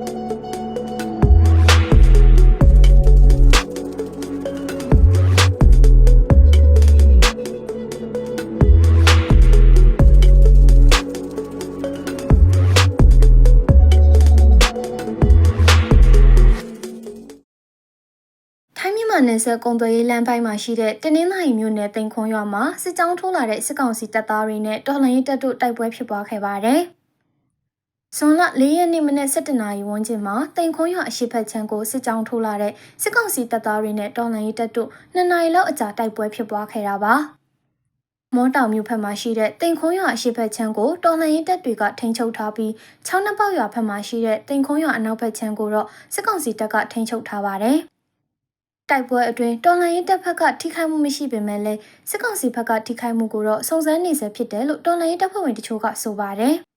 ထိုင်းမြန်မာနယ်စပ်ကုံသွယ်ရေးလမ်းပိုင်းမှာရှိတဲ့တနင်္သာရီမြို့နယ်တိန်ခွန်ရွာမှာစစ်ကြောင်းထိုးလာတဲ့စစ်ကောင်စီတပ်သားတွေနဲ့တော်လှန်ရေးတပ်တို့တိုက်ပွဲဖြစ်ပွားခဲ့ပါတယ်။ ဇွန်လ၄ရက်နေ့မနက်7:00နာရီဝန်းကျင်မှာတိန်ခွန်ရွာအရှိတ်ဖက်ချမ်းကိုစစ်ကြောင်းထိုးလာတဲ့စစ်ကောင်စီတပ်သားတွေနဲ့တော်လှန်ရေးတပ်တို့2နာရီလောက်အကြာတိုက်ပွဲဖြစ်ပွားခဲ့တာပါ။မော်တောင်မြို့ဖက်မှာရှိတဲ့တိန်ခွန်ရွာအရှိတ်ဖက်ချမ်းကိုတော်လှန်ရေးတပ်တွေကထိန်းချုပ်ထားပြီးချောင်းနှပေါက်ရွာဖက်မှာရှိတဲ့တိန်ခွန်ရွာအနောက်ဖက်ချမ်းကိုတော့စစ်ကောင်စီတပ်ကထိန်းချုပ်ထားပါတယ်။တိုက်ပွဲအတွင်းတော်လှန်ရေးတပ်ဖက်ကထိခိုက်မှုမရှိပေမဲ့လည်းစစ်ကောင်စီဘက်ကထိခိုက်မှုကိုတော့စုံစမ်းနေဆဲဖြစ်တယ်လို့တော်လှန်ရေးတပ်ဖွဲ့ဝင်တချို့ကဆိုပါတယ်။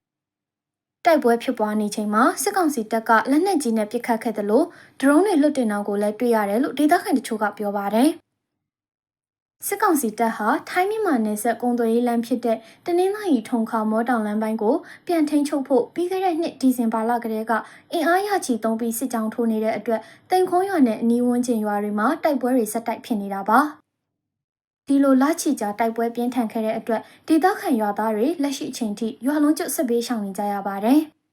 တိုက်ပွဲဖြစ်ပွားနေချိန်မှာစစ်ကောင်စီတပ်ကလက်နက်ကြီးနဲ့ပစ်ခတ်ခဲ့တယ်လို့ဒရုန်းတွေလွတ်တင်အောင်ကိုလည်းတွေ့ရတယ်လို့ဒေသခံတချို့ကပြောပါတယ်။စစ်ကောင်စီတပ်ဟာထိုင်းမြန်မာနယ်စပ်ကုံသွယ်ရေးလမ်းဖြစ်တဲ့တနင်္သာရီထုံခါမောတောင်လမ်းပိုင်းကိုပြန်ထိန်းချုပ်ဖို့ပြီးခဲ့တဲ့နှစ်ဒီဇင်ဘာလကတည်းကအင်အားရချီသုံးပြီးစစ်ကြောင်းထိုးနေတဲ့အတွက်တိန်ခွန်းရွာနဲ့အနီးဝန်းကျင်ရွာတွေမှာတိုက်ပွဲတွေဆက်တိုက်ဖြစ်နေတာပါ ဒီလိုလာချီကြတိုက်ပွဲပြင်းထန်ခဲ့တဲ့အတွက်ဒေသခံရွာသားတွေလက်ရှိအချိန်ထိရွာလုံးကျွတ်စစ်ဘေးရှောင်နေကြရပါတယ်။